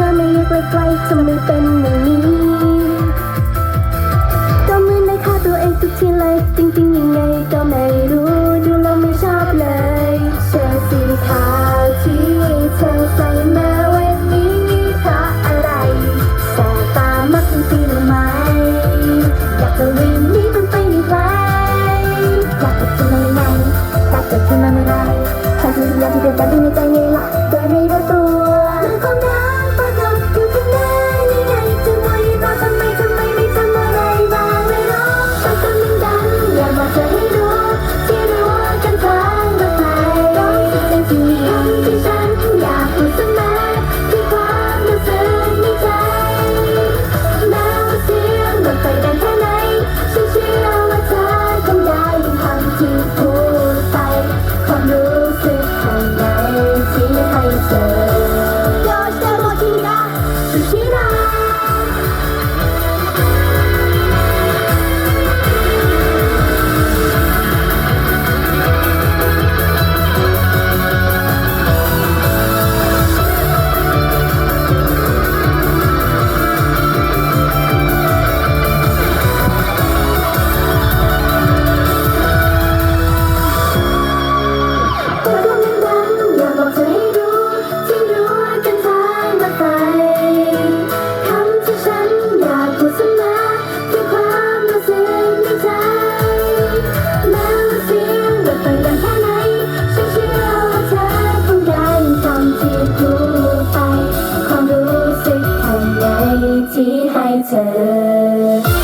ธอไม่เรียกไกลๆทำไมเป็นอย่างนี้ก็เหมือนได้ฆ่าตัวเองทุกทีเลยจริง เธอ